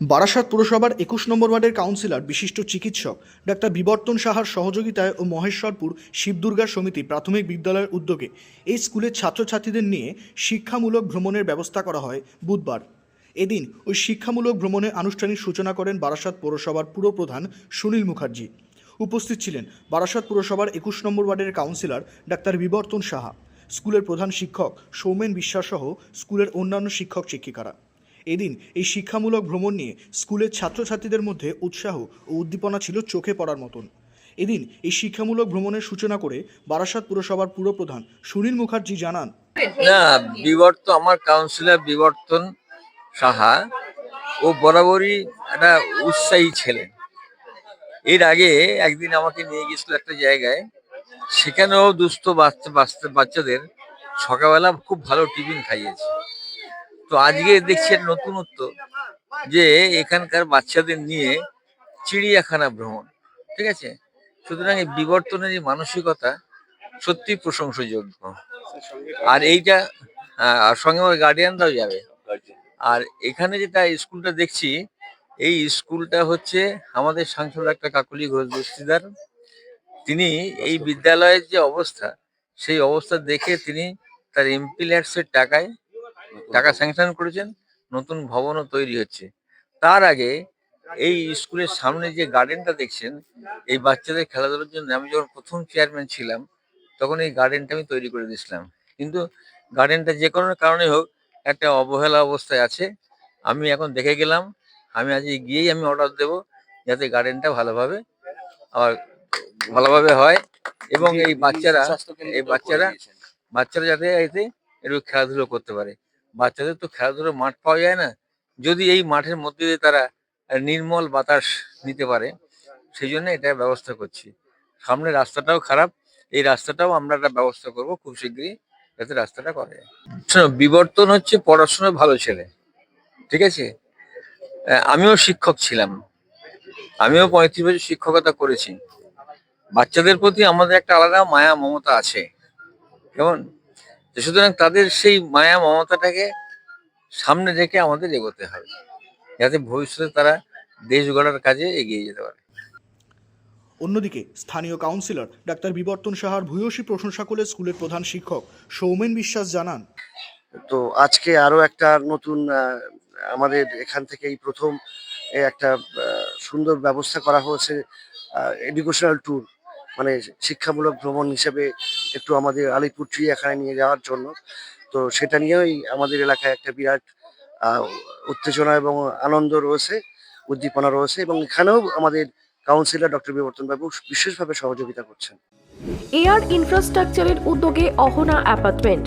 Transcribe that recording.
বারাসাত পুরসভার একুশ নম্বর ওয়ার্ডের কাউন্সিলর, বিশিষ্ট চিকিৎসক ডাক্তার বিবর্তন সাহার সহযোগিতায় ও মহেশ্বরপুর শিবদুর্গা সমিতি প্রাথমিক বিদ্যালয়ের উদ্যোগে এই স্কুলের ছাত্রছাত্রীদের নিয়ে শিক্ষামূলক ভ্রমণের ব্যবস্থা করা হয় বুধবার। এদিন ওই শিক্ষামূলক ভ্রমণে আনুষ্ঠানিক সূচনা করেন বারাসাত পৌরসভার পুরপ্রধান সুনীল মুখার্জি। উপস্থিত ছিলেন বারাসাত পুরসভার একুশ নম্বর ওয়ার্ডের কাউন্সিলর ডাক্তার বিবর্তন সাহা, স্কুলের প্রধান শিক্ষক সৌমেন বিশ্বাস সহ স্কুলের অন্যান্য শিক্ষক শিক্ষিকারা এদিন এই শিক্ষামূলক ভ্রমণ নিয়ে স্কুলের ছাত্রছাত্রীদের মধ্যে উৎসাহ ও উদ্দীপনা ছিল চোখে পড়ার মতন। এদিন এই শিক্ষামূলক ভ্রমণের সূচনা করে বারাসাত পুরসভার পুরপ্রধান সুনীল মুখার্জি জানান, না বিবর্ত আমার কাউন্সিলর বিবর্তন সাহা, ও বরাবরই একটা উৎসাহী ছেলে এর আগে একদিন আমাকে নিয়ে গেছিল একটা জায়গায়, সেখানেও দুস্থ বাচ্চা- বাচ্চাদের সকালবেলা খুব ভালো টিফিন খাইয়েছে। তো আজকে দেখছি নতুনত্ব যে এখানকার বাচ্চাদের নিয়ে চিড়িয়াখানা ভ্রমণ, ঠিক আছে? সুতরাং এই বিবর্তনের এই মানসিকতা সত্যি প্রশংসযোগ্য। আর এইটা আর সঙ্গে আমার গার্ডিয়ানরাও যাবে। আর এখানে যেটা স্কুলটা দেখছি, এই স্কুলটা হচ্ছে আমাদের সাংসদ একটা কাকুলি ঘোষ বস্তিদার। তিনি এই বিদ্যালয়ের যে অবস্থা, সেই অবস্থা দেখে তিনি তার এমপি ল্যাডসের টাকায় টাকা স্যাংশন করেছেন, নতুন ভবনও তৈরি হচ্ছে। তার আগে এই স্কুলের সামনে যে গার্ডেনটা দেখছেন, এই বাচ্চাদের খেলাধুলার জন্য আমি যখন প্রথম চেয়ারম্যান ছিলাম, তখন এই গার্ডেনটা আমি তৈরি করে দিয়েছিলাম। কিন্তু গার্ডেনটা যে কোনো কারণে হোক, একটা অবহেলা অবস্থায় আছে। আমি এখন দেখে গেলাম, আমি আজ গিয়েই আমি অর্ডার দেব, যাতে গার্ডেনটা ভালোভাবে, আবার ভালোভাবে হয় এবং এই বাচ্চারা এই বাচ্চারা বাচ্চারা যাতে এতে একটু খেলাধুলো করতে পারে। বাচ্চাদের তো খেলাধুলোর মাঠ পাওয়া যায় না। যদি এই মাঠের মধ্যে দিয়ে তারা নির্মল বাতাস নিতে পারে সেই জন্য এটা ব্যবস্থা করছি। সামনে রাস্তাটাও খারাপ, এই রাস্তাটাও আমরা একটা ব্যবস্থা করব খুব শীঘ্রই, যাতে রাস্তাটা করে। বিবর্তন হচ্ছে পড়াশোনায় ভালো ছেলে, ঠিক আছে? আমিও শিক্ষক ছিলাম। আমিও পঁয়ত্রিশ বছর শিক্ষকতা করেছি। বাচ্চাদের প্রতি আমাদের একটা আলাদা মায়া, মমতা আছে। কেমন? সুতরাং তাদের সেই মায়া মমতাটাকে সামনে রেখে আমাদের এগোতে হবে যাতে ভবিষ্যতে তারা দেশ গড়ার কাজে এগিয়ে যেতে পারে। অন্যদিকে স্থানীয় কাউন্সিলর ডাক্তার বিবর্তন সাহার ভূয়সী প্রশংসা করে স্কুলের প্রধান শিক্ষক সৌমেন বিশ্বাস জানান তো আজকে আরও একটা নতুন আমাদের এখান থেকে এই প্রথম একটা সুন্দর ব্যবস্থা করা হয়েছে এডুকেশনাল ট্যুর মানে শিক্ষামূলক ভ্রমণ হিসেবে একটু আমাদের আলিপুর চিড়িয়াখানায় নিয়ে যাওয়ার জন্য। তো সেটা নিয়েই আমাদের এলাকায় একটা বিরাট উত্তেজনা এবং আনন্দ রয়েছে, উদ্দীপনা রয়েছে এবং এখানেও আমাদের কাউন্সিলর ডক্টর বিবর্তন বাবু বিশেষভাবে সহযোগিতা করছেন। এয়ার ইনফ্রাস্ট্রাকচারের উদ্যোগে অহনা অ্যাপার্টমেন্ট